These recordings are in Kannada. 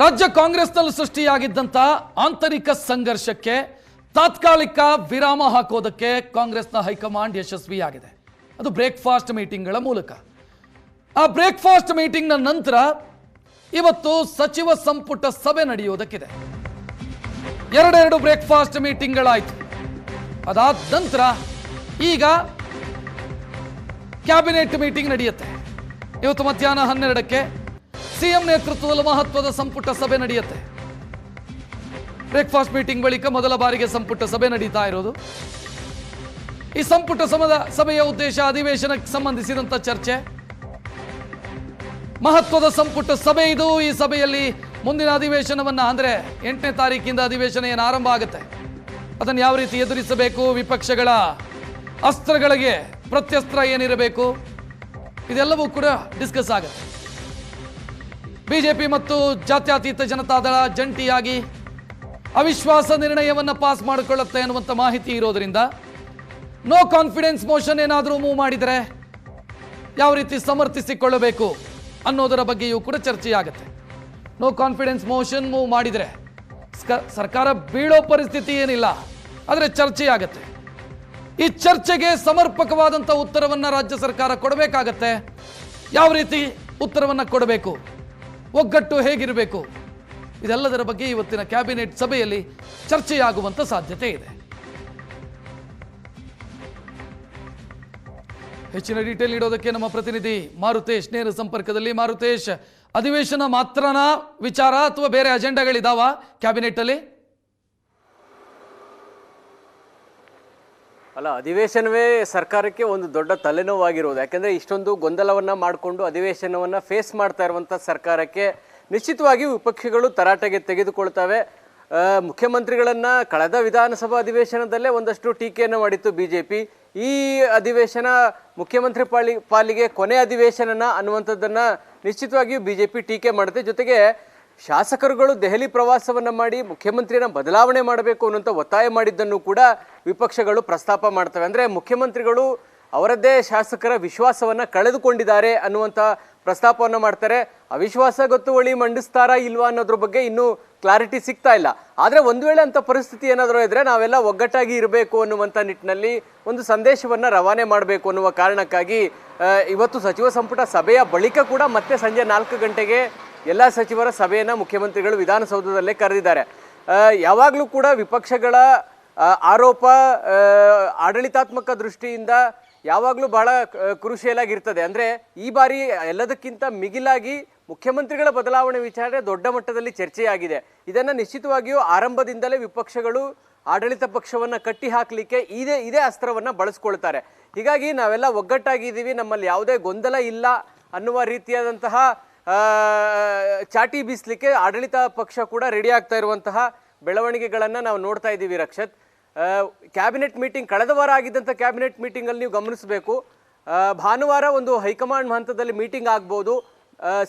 ರಾಜ್ಯ ಕಾಂಗ್ರೆಸ್ನಲ್ಲಿ ಸೃಷ್ಟಿಯಾಗಿದ್ದಂಥ ಆಂತರಿಕ ಸಂಘರ್ಷಕ್ಕೆ ತಾತ್ಕಾಲಿಕ ವಿರಾಮ ಹಾಕೋದಕ್ಕೆ ಕಾಂಗ್ರೆಸ್ನ ಹೈಕಮಾಂಡ್ ಯಶಸ್ವಿಯಾಗಿದೆ. ಅದು ಬ್ರೇಕ್ಫಾಸ್ಟ್ ಮೀಟಿಂಗ್ಗಳ ಮೂಲಕ. ಆ ಬ್ರೇಕ್ಫಾಸ್ಟ್ ಮೀಟಿಂಗ್ನ ನಂತರ ಇವತ್ತು ಸಚಿವ ಸಂಪುಟ ಸಭೆ ನಡೆಯುವುದಕ್ಕಿದೆ. ಎರಡೆರಡು ಬ್ರೇಕ್ಫಾಸ್ಟ್ ಮೀಟಿಂಗ್ಗಳಾಯಿತು. ಅದಾದ ನಂತರ ಈಗ ಕ್ಯಾಬಿನೆಟ್ ಮೀಟಿಂಗ್ ನಡೆಯುತ್ತೆ. ಇವತ್ತು ಮಧ್ಯಾಹ್ನ ಹನ್ನೆರಡಕ್ಕೆ ಸಿಎಂ ನೇತೃತ್ವದಲ್ಲಿ ಮಹತ್ವದ ಸಂಪುಟ ಸಭೆ ನಡೆಯುತ್ತೆ. ಬ್ರೇಕ್ಫಾಸ್ಟ್ ಮೀಟಿಂಗ್ ಬಳಿಕ ಮೊದಲ ಬಾರಿಗೆ ಸಂಪುಟ ಸಭೆ ನಡೀತಾ ಇರೋದು. ಈ ಸಂಪುಟ ಸಮದ ಸಭೆಯ ಉದ್ದೇಶ ಅಧಿವೇಶನಕ್ಕೆ ಸಂಬಂಧಿಸಿದಂತ ಚರ್ಚೆ. ಮಹತ್ವದ ಸಂಪುಟ ಸಭೆ ಇದು. ಈ ಸಭೆಯಲ್ಲಿ ಮುಂದಿನ ಅಧಿವೇಶನವನ್ನ ಅಂದ್ರೆ ಎಂಟನೇ ತಾರೀಕಿಂದ ಅಧಿವೇಶನ ಏನು ಆರಂಭ ಆಗುತ್ತೆ. ಅದನ್ನು ಯಾವ ರೀತಿ ಎದುರಿಸಬೇಕು? ವಿಪಕ್ಷಗಳ ಅಸ್ತ್ರಗಳಿಗೆ ಪ್ರತ್ಯಸ್ತ್ರ ಏನಿರಬೇಕು? ಇದೆಲ್ಲವೂ ಕೂಡ ಡಿಸ್ಕಸ್ ಆಗುತ್ತೆ. ಬಿಜೆಪಿ ಮತ್ತು ಜಾತ್ಯತೀತ ಜನತಾದಳ ಜಂಟಿಯಾಗಿ ಅವಿಶ್ವಾಸ ನಿರ್ಣಯವನ್ನು ಪಾಸ್ ಮಾಡಿಕೊಳ್ಳುತ್ತೆ ಅನ್ನುವಂಥ ಮಾಹಿತಿ ಇರೋದರಿಂದ ನೋ ಕಾನ್ಫಿಡೆನ್ಸ್ ಮೋಷನ್ ಏನಾದರೂ ಮೂವ್ ಮಾಡಿದರೆ ಯಾವ ರೀತಿ ಸಮರ್ಥಿಸಿಕೊಳ್ಳಬೇಕು ಅನ್ನೋದರ ಬಗ್ಗೆಯೂ ಕೂಡ ಚರ್ಚೆಯಾಗುತ್ತೆ. ನೋ ಕಾನ್ಫಿಡೆನ್ಸ್ ಮೋಷನ್ ಮೂವ್ ಮಾಡಿದರೆ ಸರ್ಕಾರ ಬೀಳೋ ಪರಿಸ್ಥಿತಿ ಏನಿಲ್ಲ, ಆದರೆ ಚರ್ಚೆಯಾಗತ್ತೆ. ಈ ಚರ್ಚೆಗೆ ಸಮರ್ಪಕವಾದಂಥ ಉತ್ತರವನ್ನು ರಾಜ್ಯ ಸರ್ಕಾರ ಕೊಡಬೇಕಾಗತ್ತೆ. ಯಾವ ರೀತಿ ಉತ್ತರವನ್ನು ಕೊಡಬೇಕು? ಒಗ್ಗಟ್ಟು ಹೇಗಿರಬೇಕು? ಇದೆಲ್ಲದರ ಬಗ್ಗೆ ಇವತ್ತಿನ ಕ್ಯಾಬಿನೆಟ್ ಸಭೆಯಲ್ಲಿ ಚರ್ಚೆಯಾಗುವಂಥ ಸಾಧ್ಯತೆ ಇದೆ. ಹೆಚ್ಚಿನ ಡೀಟೇಲ್ ನೀಡೋದಕ್ಕೆ ನಮ್ಮ ಪ್ರತಿನಿಧಿ ಮಾರುತೇಶ್ ನೇರ ಸಂಪರ್ಕದಲ್ಲಿ. ಮಾರುತೇಶ್, ಅಧಿವೇಶನ ಮಾತ್ರನಾ ವಿಚಾರ ಅಥವಾ ಬೇರೆ ಅಜೆಂಡಾಗಳಿದಾವ ಕ್ಯಾಬಿನೆಟ್ ಅಲ್ಲಿ ಅಲ್ಲ, ಅಧಿವೇಶನವೇ ಸರ್ಕಾರಕ್ಕೆ ಒಂದು ದೊಡ್ಡ ತಲೆನೋವಾಗಿರುವುದು ಯಾಕೆಂದರೆ ಇಷ್ಟೊಂದು ಗೊಂದಲವನ್ನು ಮಾಡಿಕೊಂಡು ಅಧಿವೇಶನವನ್ನು ಫೇಸ್ ಮಾಡ್ತಾ ಇರುವಂಥ ಸರ್ಕಾರಕ್ಕೆ ನಿಶ್ಚಿತವಾಗಿ ವಿಪಕ್ಷಗಳು ತರಾಟೆಗೆ ತೆಗೆದುಕೊಳ್ತವೆ. ಮುಖ್ಯಮಂತ್ರಿಗಳನ್ನು ಕಳೆದ ವಿಧಾನಸಭಾ ಅಧಿವೇಶನದಲ್ಲೇ ಒಂದಷ್ಟು ಟೀಕೆಯನ್ನು ಮಾಡಿತ್ತು ಬಿಜೆಪಿ. ಈ ಅಧಿವೇಶನ ಮುಖ್ಯಮಂತ್ರಿ ಪಾಲಿ ಪಾಲಿಗೆ ಕೊನೆ ಅಧಿವೇಶನನ ಅನ್ನುವಂಥದ್ದನ್ನು ನಿಶ್ಚಿತವಾಗಿಯೂ ಬಿಜೆಪಿ ಟೀಕೆ ಮಾಡುತ್ತೆ. ಜೊತೆಗೆ ಶಾಸಕರುಗಳು ದೆಹಲಿ ಪ್ರವಾಸವನ್ನು ಮಾಡಿ ಮುಖ್ಯಮಂತ್ರಿಯನ್ನು ಬದಲಾವಣೆ ಮಾಡಬೇಕು ಅನ್ನುವಂಥ ಒತ್ತಾಯ ಮಾಡಿದ್ದನ್ನು ಕೂಡ ವಿಪಕ್ಷಗಳು ಪ್ರಸ್ತಾಪ ಮಾಡ್ತವೆ. ಅಂದರೆ ಮುಖ್ಯಮಂತ್ರಿಗಳು ಅವರದ್ದೇ ಶಾಸಕರ ವಿಶ್ವಾಸವನ್ನು ಕಳೆದುಕೊಂಡಿದ್ದಾರೆ ಅನ್ನುವಂಥ ಪ್ರಸ್ತಾಪವನ್ನು ಮಾಡ್ತಾರೆ. ಅವಿಶ್ವಾಸ ಗೊತ್ತುವಳಿ ಮಂಡಿಸ್ತಾರಾ ಇಲ್ವಾ ಅನ್ನೋದ್ರ ಬಗ್ಗೆ ಇನ್ನೂ ಕ್ಲಾರಿಟಿ ಸಿಗ್ತಾ ಇಲ್ಲ. ಆದರೆ ಒಂದು ವೇಳೆ ಅಂತ ಪರಿಸ್ಥಿತಿ ಏನಾದರೂ ಇದ್ದರೆ ನಾವೆಲ್ಲ ಒಗ್ಗಟ್ಟಾಗಿ ಇರಬೇಕು ಅನ್ನುವಂಥ ನಿಟ್ಟಿನಲ್ಲಿ ಒಂದು ಸಂದೇಶವನ್ನು ರವಾನೆ ಮಾಡಬೇಕು ಅನ್ನುವ ಕಾರಣಕ್ಕಾಗಿ ಇವತ್ತು ಸಚಿವ ಸಂಪುಟ ಸಭೆಯ ಬಳಿಕ ಕೂಡ ಮತ್ತೆ ಸಂಜೆ ನಾಲ್ಕು ಗಂಟೆಗೆ ಎಲ್ಲ ಸಚಿವರ ಸಭೆಯನ್ನು ಮುಖ್ಯಮಂತ್ರಿಗಳು ವಿಧಾನಸೌಧದಲ್ಲೇ ಕರೆದಿದ್ದಾರೆ. ಯಾವಾಗಲೂ ಕೂಡ ವಿಪಕ್ಷಗಳ ಆರೋಪ ಆಡಳಿತಾತ್ಮಕ ದೃಷ್ಟಿಯಿಂದ ಯಾವಾಗಲೂ ಬಹಳ ಕ್ರೂಷಿಯಲ್ ಅಂದರೆ ಈ ಬಾರಿ ಎಲ್ಲದಕ್ಕಿಂತ ಮಿಗಿಲಾಗಿ ಮುಖ್ಯಮಂತ್ರಿಗಳ ಬದಲಾವಣೆ ವಿಚಾರ ದೊಡ್ಡ ಮಟ್ಟದಲ್ಲಿ ಚರ್ಚೆಯಾಗಿದೆ. ಇದನ್ನು ನಿಶ್ಚಿತವಾಗಿಯೂ ಆರಂಭದಿಂದಲೇ ವಿಪಕ್ಷಗಳು ಆಡಳಿತ ಪಕ್ಷವನ್ನು ಕಟ್ಟಿ ಹಾಕಲಿಕ್ಕೆ ಇದೇ ಇದೇ ಅಸ್ತ್ರವನ್ನು ಬಳಸ್ಕೊಳ್ತಾರೆ. ಹೀಗಾಗಿ ನಾವೆಲ್ಲ ಒಗ್ಗಟ್ಟಾಗಿದ್ದೀವಿ. ನಮ್ಮಲ್ಲಿ ಯಾವುದೇ ಗೊಂದಲ ಇಲ್ಲ ಅನ್ನುವ ರೀತಿಯಾದಂತಹ ಚಾಟಿ ಬೀಸಲಿಕ್ಕೆ ಆಡಳಿತ ಪಕ್ಷ ಕೂಡ ರೆಡಿ ಆಗ್ತಾ ಇರುವಂತಹ ಬೆಳವಣಿಗೆಗಳನ್ನು ನಾವು ನೋಡ್ತಾ ಇದ್ದೀವಿ ರಕ್ಷತ್. ಕ್ಯಾಬಿನೆಟ್ ಮೀಟಿಂಗ್ ಕಳೆದ ವಾರ ಆಗಿದ್ದಂಥ ಕ್ಯಾಬಿನೆಟ್ ಮೀಟಿಂಗಲ್ಲಿ ನೀವು ಗಮನಿಸಬೇಕು. ಭಾನುವಾರ ಒಂದು ಹೈಕಮಾಂಡ್ ಹಂತದಲ್ಲಿ ಮೀಟಿಂಗ್ ಆಗ್ಬೋದು.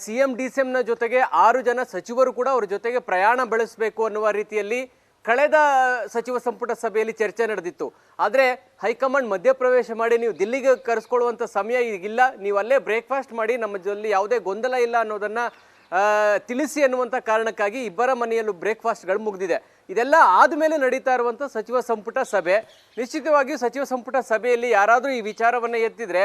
ಸಿ ಎಂ ಡಿ ಸಿ ಎಂನ ಜೊತೆಗೆ ಆರು ಜನ ಸಚಿವರು ಕೂಡ ಅವ್ರ ಜೊತೆಗೆ ಪ್ರಯಾಣ ಬೆಳೆಸಬೇಕು ಅನ್ನುವ ರೀತಿಯಲ್ಲಿ ಕಳೆದ ಸಚಿವ ಸಂಪುಟ ಸಭೆಯಲ್ಲಿ ಚರ್ಚೆ ನಡೆದಿತ್ತು. ಆದರೆ ಹೈಕಮಾಂಡ್ ಮಧ್ಯಪ್ರವೇಶ ಮಾಡಿ ನೀವು ದಿಲ್ಲಿಗೆ ಕರೆಸ್ಕೊಳ್ಳುವಂಥ ಸಮಯ ಈಗಿಲ್ಲ. ನೀವು ಅಲ್ಲೇ ಬ್ರೇಕ್ಫಾಸ್ಟ್ ಮಾಡಿ ನಮ್ಮ ಜೊತೆ ಯಾವುದೇ ಗೊಂದಲ ಇಲ್ಲ ಅನ್ನೋದನ್ನು ತಿಳಿಸಿ ಅನ್ನುವಂಥ ಕಾರಣಕ್ಕಾಗಿ ಇಬ್ಬರ ಮನೆಯಲ್ಲೂ ಬ್ರೇಕ್ಫಾಸ್ಟ್ಗಳು ಮುಗಿದಿದೆ. ಇದೆಲ್ಲ ಆದಮೇಲೆ ನಡೀತಾ ಇರುವಂಥ ಸಚಿವ ಸಂಪುಟ ಸಭೆ. ನಿಶ್ಚಿತವಾಗಿಯೂ ಸಚಿವ ಸಂಪುಟ ಸಭೆಯಲ್ಲಿ ಯಾರಾದರೂ ಈ ವಿಚಾರವನ್ನು ಎತ್ತಿದ್ರೆ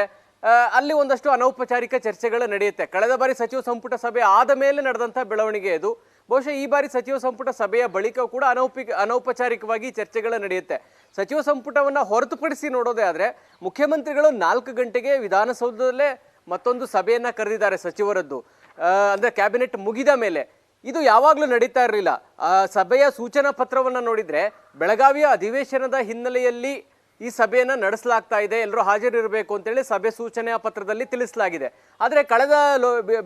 ಅಲ್ಲಿ ಒಂದಷ್ಟು ಅನೌಪಚಾರಿಕ ಚರ್ಚೆಗಳು ನಡೆಯುತ್ತೆ. ಕಳೆದ ಬಾರಿ ಸಚಿವ ಸಂಪುಟ ಸಭೆ ಆದ ಮೇಲೆ ನಡೆದಂಥ ಬೆಳವಣಿಗೆ ಇದು. ಬಹುಶಃ ಈ ಬಾರಿ ಸಚಿವ ಸಂಪುಟ ಸಭೆಯ ಬಳಿಕ ಕೂಡ ಅನೌಪಿ ಅನೌಪಚಾರಿಕವಾಗಿ ಚರ್ಚೆಗಳು ನಡೆಯುತ್ತೆ. ಸಚಿವ ಸಂಪುಟವನ್ನು ಹೊರತುಪಡಿಸಿ ನೋಡೋದೇ ಆದರೆ ಮುಖ್ಯಮಂತ್ರಿಗಳು ನಾಲ್ಕು ಗಂಟೆಗೆ ವಿಧಾನಸೌಧದಲ್ಲೇ ಮತ್ತೊಂದು ಸಭೆಯನ್ನು ಕರೆದಿದ್ದಾರೆ ಸಚಿವರದ್ದು. ಅಂದ್ರೆ ಕ್ಯಾಬಿನೆಟ್ ಮುಗಿದ ಮೇಲೆ. ಇದು ಯಾವಾಗಲೂ ನಡೀತಾ ಇರಲಿಲ್ಲ. ಸಭೆಯ ಸೂಚನಾ ಪತ್ರವನ್ನು ನೋಡಿದ್ರೆ ಬೆಳಗಾವಿಯ ಅಧಿವೇಶನದ ಹಿನ್ನೆಲೆಯಲ್ಲಿ ಈ ಸಭೆಯನ್ನು ನಡೆಸಲಾಗ್ತಾ ಇದೆ ಎಲ್ಲರೂ ಹಾಜರಿರಬೇಕು ಅಂತೇಳಿ ಸಭೆ ಸೂಚನೆಯ ಪತ್ರದಲ್ಲಿ ತಿಳಿಸಲಾಗಿದೆ. ಆದರೆ ಕಳೆದ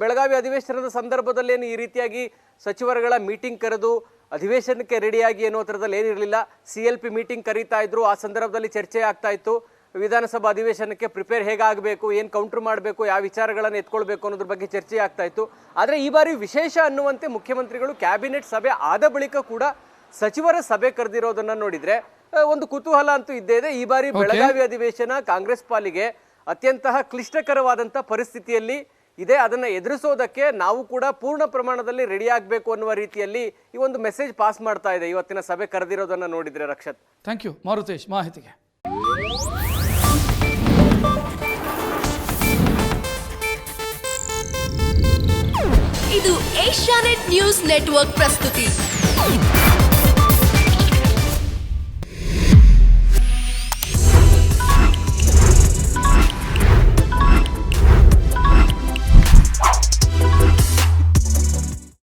ಬೆಳಗಾವಿ ಅಧಿವೇಶನದ ಸಂದರ್ಭದಲ್ಲಿ ಏನು ಈ ರೀತಿಯಾಗಿ ಸಚಿವರುಗಳ ಮೀಟಿಂಗ್ ಕರೆದು ಅಧಿವೇಶನಕ್ಕೆ ರೆಡಿಯಾಗಿ ಅನ್ನೋ ಥರದಲ್ಲಿ ಏನಿರಲಿಲ್ಲ. ಸಿ ಎಲ್ ಪಿ ಮೀಟಿಂಗ್ ಕರೀತಾ ಇದ್ರು, ಆ ಸಂದರ್ಭದಲ್ಲಿ ಚರ್ಚೆ ಆಗ್ತಾ ಇತ್ತು. ವಿಧಾನಸಭಾ ಅಧಿವೇಶನಕ್ಕೆ ಪ್ರಿಪೇರ್ ಹೇಗಾಗಬೇಕು, ಏನು ಕೌಂಟರ್ ಮಾಡಬೇಕು, ಯಾವ ವಿಚಾರಗಳನ್ನು ಎತ್ಕೊಳ್ಬೇಕು ಅನ್ನೋದ್ರ ಬಗ್ಗೆ ಚರ್ಚೆ ಆಗ್ತಾ ಇತ್ತು. ಆದರೆ ಈ ಬಾರಿ ವಿಶೇಷ ಅನ್ನುವಂತೆ ಮುಖ್ಯಮಂತ್ರಿಗಳು ಕ್ಯಾಬಿನೆಟ್ ಸಭೆ ಆದ ಬಳಿಕ ಕೂಡ ಸಚಿವರ ಸಭೆ ಕರೆದಿರೋದನ್ನು ನೋಡಿದ್ರೆ ಒಂದು ಕುತೂಹಲ ಅಂತೂ ಇದ್ದೇ ಇದೆ. ಈ ಬಾರಿ ಬೆಳಗಾವಿ ಅಧಿವೇಶನ ಕಾಂಗ್ರೆಸ್ ಪಾಲಿಗೆ ಅತ್ಯಂತ ಕ್ಲಿಷ್ಟಕರವಾದಂಥ ಪರಿಸ್ಥಿತಿಯಲ್ಲಿ ಇದೆ. ಅದನ್ನ ಎದುರಿಸೋದಕ್ಕೆ ನಾವು ಕೂಡ ಪೂರ್ಣ ಪ್ರಮಾಣದಲ್ಲಿ ರೆಡಿ ಆಗಬೇಕು ಅನ್ನುವ ರೀತಿಯಲ್ಲಿ ಈ ಒಂದು ಮೆಸೇಜ್ ಪಾಸ್ ಮಾಡ್ತಾ ಇದೆ. ಇವತ್ತಿನ ಸಭೆ ಕರೆದಿರೋದನ್ನ ನೋಡಿದ್ರೆ ರಕ್ಷತ್. ಥ್ಯಾಂಕ್ ಯು ಮಾರುತೇಶ್ ಮಾಹಿತಿಗೆ. ಇದು ಏಷ್ಯಾನೆಟ್ ನ್ಯೂಸ್ ನೆಟ್ವರ್ಕ್ ಪ್ರಸ್ತುತಿ.